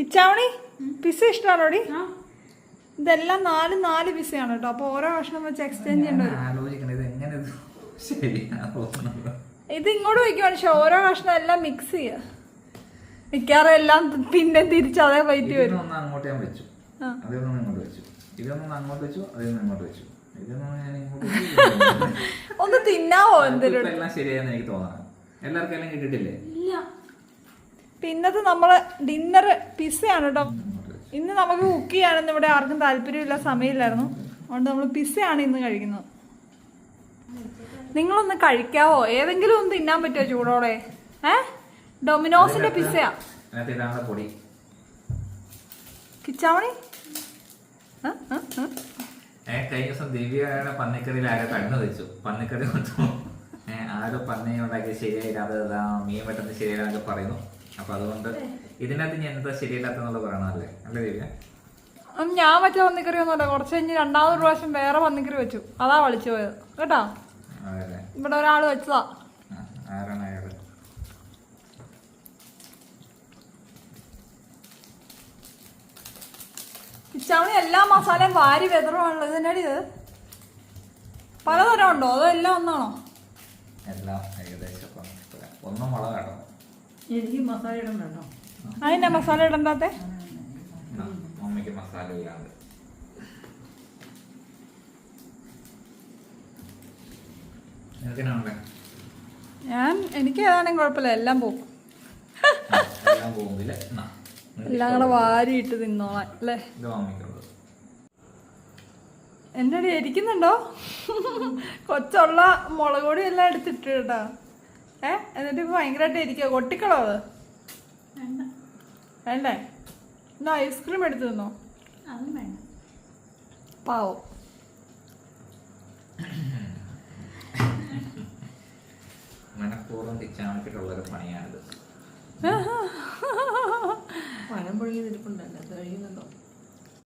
കിച്ചാവണി? Pizza ഇഷ്ടമാണോടി ഇതെല്ലാം നാല് നാല് പിസയാണ് കേട്ടോ. അപ്പൊ ഓരോ കഷ്ണം വെച്ച് എക്സ്ചേഞ്ച് ചെയ്യേണ്ടി ഇത് എങ്ങനെ ഇത് ശരിയാവുന്നത് ഇത് ഇങ്ങോട്ട് വയ്ക്കും പക്ഷെ ഓരോ കഷ്ണം എല്ലാം മിക്സ് ചെയ്യുക മിക്കാറും എല്ലാം പിന്നെ തിരിച്ച് അതേ വൈറ്റ് വരും. അങ്ങോട്ട് ഞാൻ വെച്ചു. ആ. അതൊന്നും ഇങ്ങോട്ട് വെച്ചു. ഇതൊന്നും അങ്ങോട്ട് വെച്ചു അതൊന്നും ഇങ്ങോട്ട് വെച്ചു. ഇതൊന്നും ഞാൻ ഇങ്ങോട്ട് ഒന്ന് തിന്നാവോ എന്തെങ്കിലും എല്ലാം ശരിയായെന്ന് എനിക്ക് തോന്നണം. എല്ലാവർക്കും എല്ലാം കിട്ടിയിട്ടില്ലേ? ഇല്ല. പിന്നത്തെ നമ്മൾ ഡിന്നർ പിസയാണ് കേട്ടോ ഇന്ന് നമുക്ക് കുക്ക് ചെയ്യാനൊന്നും ഇവിടെ ആർക്കും താല്പര്യമില്ല സമയമില്ലായിരുന്നു. അതുകൊണ്ട് നമ്മൾ പിസയാണ് ഇന്ന് കഴിക്കുന്നത്. നിങ്ങളൊന്ന് കഴിക്കാവോ? ഏതെങ്കിലും ഒന്ന് തിന്നാൻ പറ്റുമോ ചൂടോടെ? ഏ? ഡൊമിനോസിന്റെ പിസയാ കിച്ചാമണി? കഴിഞ്ഞ ദിവസം ദിവ്യയുടെ പന്നിക്കറിയിൽ ആരോ കണ്ണു വെച്ചു. പന്നിക്കറി കൊണ്ടു ആരോ പന്നി ഉണ്ടാക്കി മീൻ ശരിയായില്ലാന്നൊക്കെ പറയുന്നു. അപ്പൊ അതുകൊണ്ട് ഇതിനകത്ത് ഞാൻ എന്താ ശരിയല്ലാത്തെന്നുള്ളത് പറയണല്ലേ അല്ലേ ദിവ്യ ഞാൻ മറ്റേ പന്നിക്കറി ഒന്നുമല്ല. കുറച്ച് കഴിഞ്ഞ് രണ്ടാമത് പ്രാവശ്യം വേറെ വന്നിക്കറി വെച്ചു. അതാ വളിച്ചു പോയത്. കേട്ടോ? ഇവിടെ ഒരാൾ വെച്ചതാ. ആരാണ് എല്ലാ മസാലയും വാരി വെതറുവാണല്ലോ. ഇതിനടി ഇത്? പലതരം ഉണ്ടോ? അതോ എല്ലാം ഒന്നാണോ? എല്ലാം ഏകദേശം ഒന്നും എനിക്ക് മസാല ഇടണ്ടോ അതിന്റെ മസാല ഇടണ്ടാത്തെ? എന്നാ, മസാല ഇല്ലാണ്ട് ഞാൻ എനിക്ക് ഏതാണെങ്കിൽ കുഴപ്പമില്ല എല്ലാം പോകും എല്ലാം കൂടെ വാരിയിട്ട് തിന്നോളാം അല്ലേ? മമ്മിക്കുള്ളത് ഇരിക്കുന്നുണ്ടോ? കൊച്ചുള്ള മുളക് പൊടി എല്ലാം എടുത്തിട്ട് കേട്ടോ ഏ? എന്നിട്ട് ഇപ്പൊ ഭയങ്കരമായിട്ട് ഇരിക്കുക കൊട്ടിക്കളോ അത്? വേണ്ട. വേണ്ടേ? എന്നാ ഐസ്ക്രീം എടുത്ത് തിന്നോ? പാവം. മനഃപൂർവം തിച്ചാണിട്ടുള്ളൊരു പണിയാണിത്. മനം പുഴുങ്ങി ഇരിപ്പുണ്ടല്ലോ അത് കഴിയുന്നുണ്ടോ?